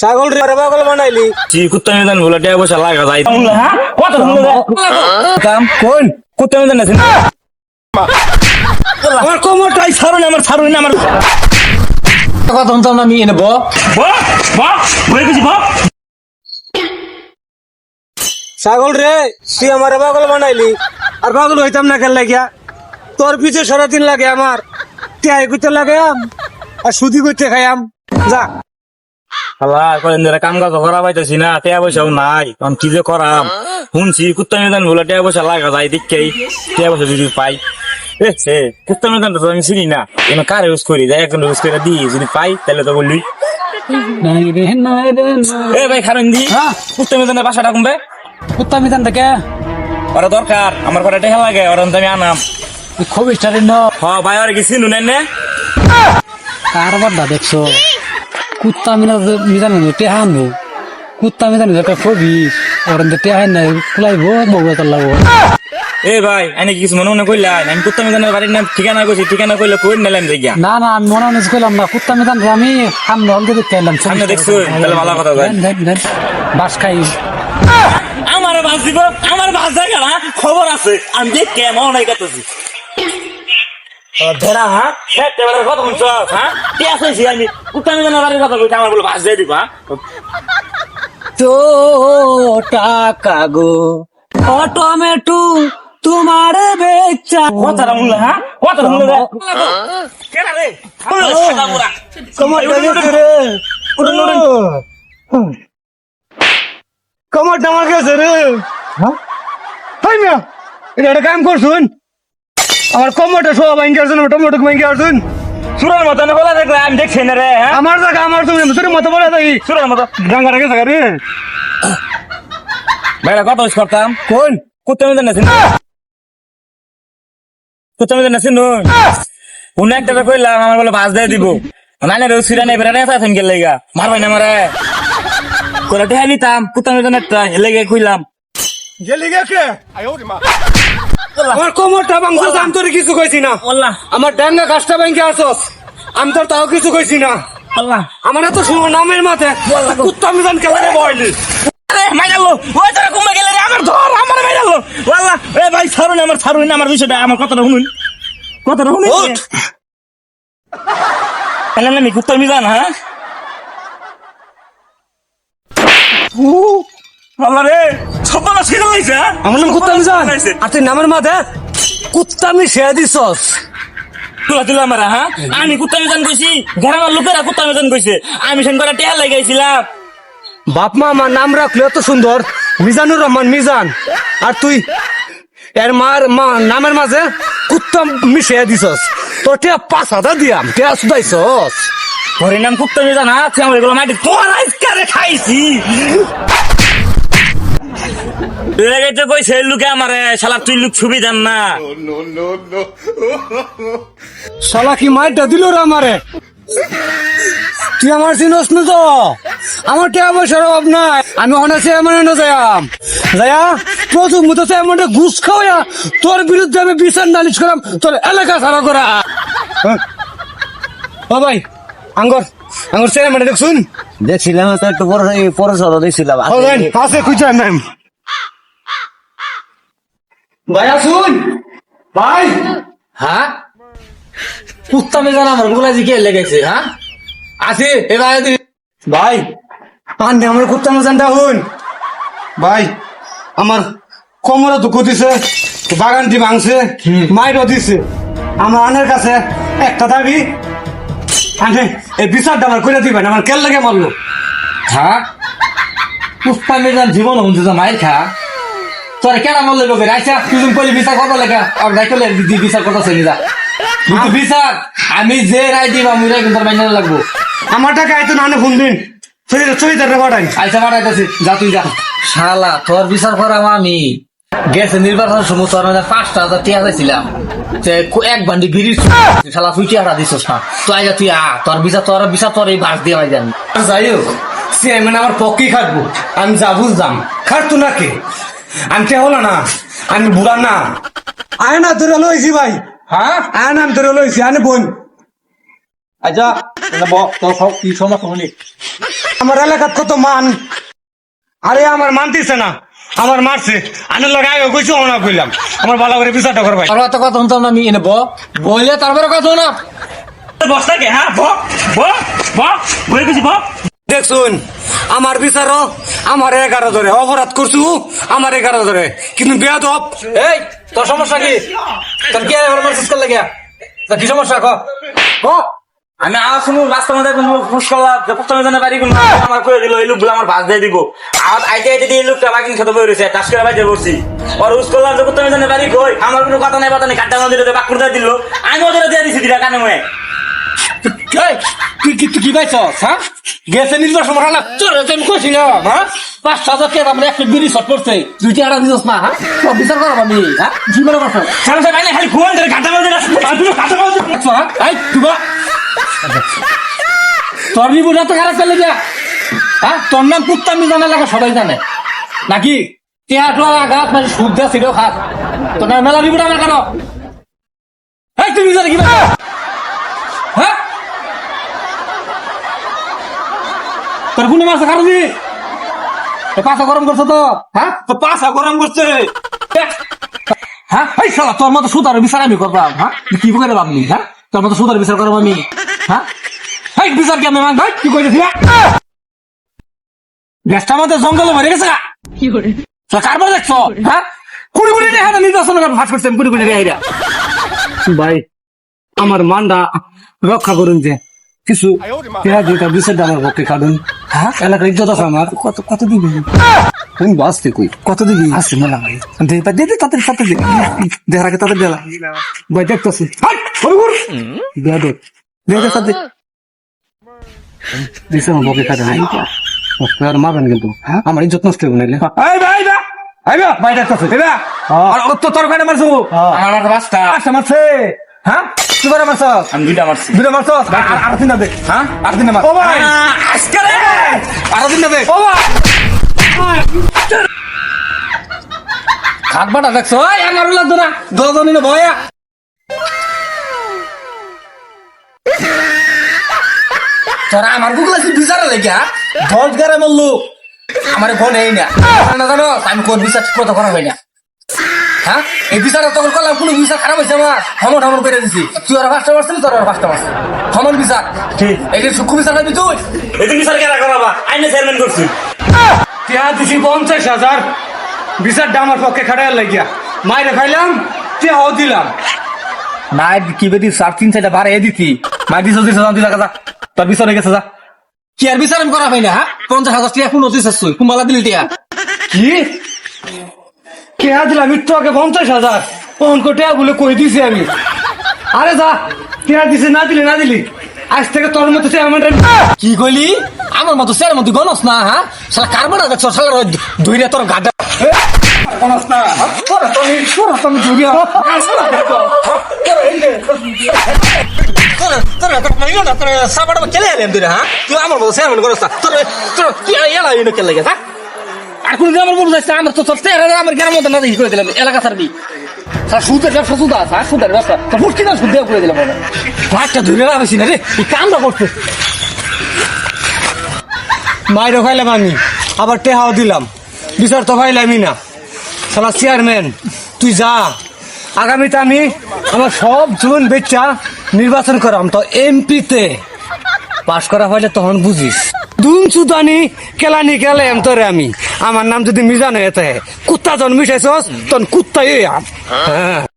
ছাগল রে পাগল বানাইলি। কি কুত্তা মেদান বলে টাকা পয়সা লাগা যায়। হ্যাঁ কত কাম কোন? কুত্তা মেদান আছে আমার কোমরটাই ছাড়ুন আমার ছাড়ুন আমার কথা শুনতাম না আমি এনে ব বাহ বাহ বলে গেছি বাহ ছাগল রে তুই আমার পাগল বানাইলি। আর পাগল হইতাম না কেন লাগিয়া? তোর পিছে সারাদিন লাগে আমার। তিয়াই করতে লাগে আম আর সুদি করতে খাইয়াম। যা। আল্লাহ কাম কাজ করা পাইতেছি না পয়সাও নাই। কারণ কি যে করাম? শুনছি কুত্তা মেদান বলে টাকা পয়সা লাগা যায় দেখকেই টাকা পয়সা যদি পাই। এ কুত্তা মেদান তো আমি চিনি না। এনে কার ইউজ করি? যাই এখন ইউজ করে দিই। যদি পাই তাহলে তো বললি। নাই রে নাই রে এ ভাই খারেন দি। হ্যাঁ। কুত্তা মেদানের বাসাটা কমবে কুত্তা মিতান থেকে? ওরা দরকার। আমার করে টেহা লাগে ওরা তো আমি আনাম। খুব হ ভাই আর নে কারবার দেখছ? কুত্তা মিনা মিজান টেহা নো কুত্তা মিজান একটা কবি ওরন টেহা নাই কুলাইবো বউরা চালাবো। এ ভাই আমি কিছু মনে মনে কইলাই আমি কুত্তা মেদানের বাড়ির নাম ঠিকানা কইছি ঠিকানা কইলে কই নিলাম যাই না না আমি মনে মনে করলাম না কুত্তা মিজান আমি সামনে অলগে দেখতে এলাম সামনে দেখছ? তাহলে ভালো কথা ভাই। বাস খাই। আমার বাস দিব আমার বাস জায়গা খবর আছে আমি দেখ কেমন নাই কাটছি ধরা হ্যাঁ একেবারে কথা শুনছ হ্যাঁ কে আছেছি আমি? কুত্তা মেদানের বাড়ির কথা কইছি আমার বলে বাস দিয়ে দিবা তো টাকা গো ও টমেটো তোমার বেচা। কথাটা শুনলে হ্যাঁ কথাটা রে? কেনা রে কমর রে কমর ডামার গেছে রে হাই মিয়া এটা কাম করছুন আমার কমরটা সব ভাঙ্গি আসুন টমেটো ভাঙ্গি আসুন। সুরের মতন বলা দেখলে আমি দেখছি না রে হ্যাঁ? আমার জায়গা আমার তুমি তোর মতো বলে থাকি সুরের মতো। ডাঙ্গা রেখে থাকা রে। ভাইরা কত উস করতাম? কোন? কুত্তা মেদান আছে কুত্তা আছে নুন উনি একটা কইলাম আমার বলে বাস দিয়ে দিব। নানে রোজ ফিরা নেই বেড়া আছেন গেলে লেগা। মারবাই না মারে করে টেহা নিতাম কুত্তা মেদান একটা লেগে কইলাম। গেলি গেছে আমার কোমরটা ভাঙছস আমি তোর কিছু কইছি না। আমার ডাঙ্গা গাছটা ভাঙ্গি আসস। আমি তোর তাও কিছু কইছি না। আমার এত সময় নামের মাথায় কুত্তা মিজান খেলারে বয়লি। আমি কুত্তা মিজান হ্যাঁ? রে। হ্যাঁ? আমার নাম কুত্তা মিজান লাইছে। আর তুই নামের মাথায় কুত্তা আমি শেয়া দিছস। তুলা তুলা মারা হ্যাঁ? আমি কুত্তা মিজান কইছি গ্রামের লোকেরা কুত্তা মিজান কইছে। আমি সেন করে টেহা লাগাইছিলাম বাপ মা আমার নাম রাখলে এত সুন্দর। মিজানুর রহমান মিজান। আর তুই এর মার মা নামের মাঝে কুত্তা মিশিয়ে দিছস। তোর টিয়া পাঁচ হাজার দিয়াম। টিয়া শুধাইছস। হরিনাম কুত্তা মিজান হ্যাঁ? তুই আমার এগুলো মাটি তোর আজকারে খাইছি। তো কইছে লুকে আমারে শালা তুই লুক ছবি দেন না। শালা কি মাইরটা দিল রে আমারে? তুই আমার চিনস না তো। আমার টিয়া পয়সার অভাব নাই। আমি অনেক এমন না যাইয়াম। যাইয়া প্রথম মতো এমন ঘুষ খাওয়া তোর বিরুদ্ধে আমি বিচার নালিশ করাম, তোর এলাকা সারা করা। হ্যাঁ? ভাই, আঙ্গর। আঙ্গর সে মানে দেখছুন? দেখছিলাম তো একটু পরে পরে সরো দেখছিলাম। ভাই আছে খুঁজে নাম ভাই আসুন। ভাই। হ্যাঁ? কুত্তা মেজান আমার কে লেগেছে হ্যাঁ? আছে এবার ভাই আন্নে আমার কুত্তা মজানটা হুন ভাই আমার কোমরে দুঃখ দিছে বাগানটি ভাঙছে মাইরও দিছে। আমার আনের কাছে একটা দাবি আনে এই বিচারটা আমার করে দিবেন আমার কেল লাগে মারলো হ্যাঁ কুত্তা মেজান জীবন হচ্ছে তো মায়ের খা। তোর কেন আমার লেগে করে আচ্ছা তুই কলি বিচার করব লেখা আর দেখো দিদি বিচার করতে চলি যা কিন্তু বিচার। আমি যে রায় দিব আমি রায় কিন্তু মাইনে লাগবো। আমার টাকা এত নানে ফোন দিন। চরিত্র চরিত্রে পাঠাই আইসা পাঠাইতেছি যা তুই যা। শালা তোর বিচার করাম আমি। গেছে নির্বাচনের সময় তোর মানে পাঁচটা হাজার টিয়া চাইছিলাম। সে এক বান্ডি বিড়ি শালা তুই টিয়াটা দিছিস না। তো আইজা তুই আ তোর বিচার তোর বিচার তোর এই বাস দিয়ে যাই হোক সে মানে আমার পক্ষেই খাটবো। আমি যা বুঝলাম। খাটতো না আমি কে হলো না? আমি বুড়া না? আয় না ধরে লইছি ভাই। হ্যাঁ? আয় নাম ধরে লইছি আনে বোন। আচ্ছা তোর সব কি সমস্যা আমার এলাকার কত মান? আরে আমার মানতেছে না। আমার মারছে। আমি লাগাই কইছি অনা কইলাম। আমার ভালো করে বিচারটা করবাই। আর একটা কথা শুনতাম না আমি এনে ব বইলে তারপরে কথা না বস্তা কে হ্যাঁ ব ব ব বই গেছি ব দেখছুন আমার বিচারও আমার এগারো ধরে অপরাধ করছু আমার এগারো ধরে। কিন্তু বেয়াদব। এই তোর সমস্যা কি? তোর কি আর মারছিস কি সমস্যা ক? ক? আমি আর শুনু রাস্তার মধ্যে ফুস করলাম যে প্রথমে জানে বাড়ি কোনো আমার করে দিল এই লোকগুলো আমার ভাস দিয়ে দিব। আর আইতে আইতে দিয়ে লোকটা বাইকিং খেতে বই রয়েছে টাস করে বাইরে বসছি। আর উস করলাম যে প্রথমে জানে বাড়ি কই আমার কোনো কথা নাই কথা নেই কাটা নদীতে বাকুর দিয়ে দিল। আমি ওদের দিয়ে দিছি দিলা কানে মনে তুই কি কি পাইছ হ্যাঁ? গেছে নির্বাচন সময় না? চল আমি কইছিলাম হ্যাঁ? পাঁচ হাজার টাকা আমরা একটা বিড়ি শট করছে দুইটি আড়া দিস না হ্যাঁ? সব বিচার করো আমি হ্যাঁ? করছ। খালি ধরে কাটা তুমি কাটা হ্যাঁ? তুবা তোর নিবুটা তো খারাপ চলে গিয়া হ্যাঁ? তোর নাম কুত্তা আমি জানা লাগে সবাই জানে। নাকি? টিয়াটো আঘাত মানে দেওয়া ছিল খাস। তোর নাম মেলা নিবুটা না কেন? এই তুমি জানে কি? হ্যাঁ? তোর গুনে মাছ খারো দি পাশা গরম করছ তো? হ্যাঁ? তো পাশা গরম করছে। হ্যাঁ? এই শালা তোর মতো সুতার বিচার আমি করবাম হ্যাঁ? কি করে ভাবলি হ্যাঁ? তোর মতো সুতার বিচার করব আমি। হ্যাঁ? এই বিচার কি আমি মান ভাই কি কইতেছি গ্যাসটা মধ্যে জঙ্গলে মরে গেছে কারবার দেখছ? হ্যাঁ? কুড়ি কুড়ি রেখে হাতে নির্বাচন ভাস করছেন কুড়ি কুড়ি রেখে ভাই আমার মানটা রক্ষা করুন যে কিছু পেঁয়াজ দুইটা বিষয় আমার পক্ষে কাটুন হ্যাঁ? এলাকার ইজ্জত আছে আমার। কত কত দিবি? তুমি বাঁচতে কই? কত দিবি? আছে মেলা ভাই দে দে তাদের সাথে দে। দেখার আগে তাদের দেলা। ভাই দেখতেছি। দেয়া দে দে দে সাথে। দিছে আমার পক্ষে কাটে নাই আর মারবেন কিন্তু হ্যাঁ? আমার ইজ্জত নষ্ট হবে নাইলে। এই ভাই ভাই এই ভাই ভাই দেখতেছি এই ভাই আর ও তো তোর কানে মারছো আমার বাস্তা আচ্ছা মারছে। হ্যাঁ? তুই করে মারছ? আমি দুইটা মারছি। দুটো মারছ? আর আর তিনটা দে। হ্যাঁ? আর তিনটা মার। ও ভাই! আজকে রে! আর তিনটা দে। ও ভাই! খাট বাটা দেখছ? না। ভয়া তোরা আমার গুগল আছে বিচারে লেগা দশ গ্রামের লোক। আমার ফোন এই না। না জানো আমি কোন বিচার ঠিক মতো করা হয় না। হ্যাঁ? এই বিচারে তখন করলাম কোনো বিচার খারাপ হয়েছে আমার। হমন হমন করে দিছি। তুই আর পাঁচটা মারছিলি তোর আর পাঁচটা মারছিলি। হমন বিচার। ঠিক। এই যে সূক্ষ্ম বিচার করবি তুই। এই তুমি বিচার কেনা করাবা আইনে চেয়ারম্যান করছি। টিয়া দিছি পঞ্চাশ হাজার। বিচারটা আমার পক্ষে খাটাই লাগিয়া। মাইরে খাইলাম টিয়াও দিলাম। না কি বেদি সার তিন চারটা বারে দিতি মাই দিছ দিছ দিছ যা তোর বিচার হয়ে গেছে যা। কি আর বিচার আমি করা হয় না পঞ্চাশ হাজার টাকা কোন অতিশ আসছই কুম্বালা দিলি টিয়া? কি? কেয়া দিলাম একটু আগে পঞ্চাশ হাজার অঙ্ক টিয়া বলে কই দিছি আমি? আরে যা টিয়া দিছি না দিলি না দিলি। আজ থেকে তোর মতো কি কইলি? আমার মতো স্যার মতো গনস না হ্যাঁ সালা কারবাটা দেখছ সালা ধুইরে তোর গাড্ডা তুই আমার না আর আমার আমার তো আমার গ্রামের মধ্যে না দেখি করে দিলাম এলাকা না সুদ দিয়ে করে দিলাম না রে কামটা মাইরও খাইলাম আমি, আবার টেহাও দিলাম। বিচার তো খাইলামই না। সালা চেয়ারম্যান, তুই যা। আগামীতে আমি আমার সব জীবন বেচা নির্বাচন করাম। তো এমপিতে পাশ করা হইলে তখন বুঝিস। দুন সুদানি কেলানি কেলে এম তোরে আমি। আমার নাম যদি মিজান হয়ে থাকে কুত্তা জন তখন কুত্তাই হ্যাঁ।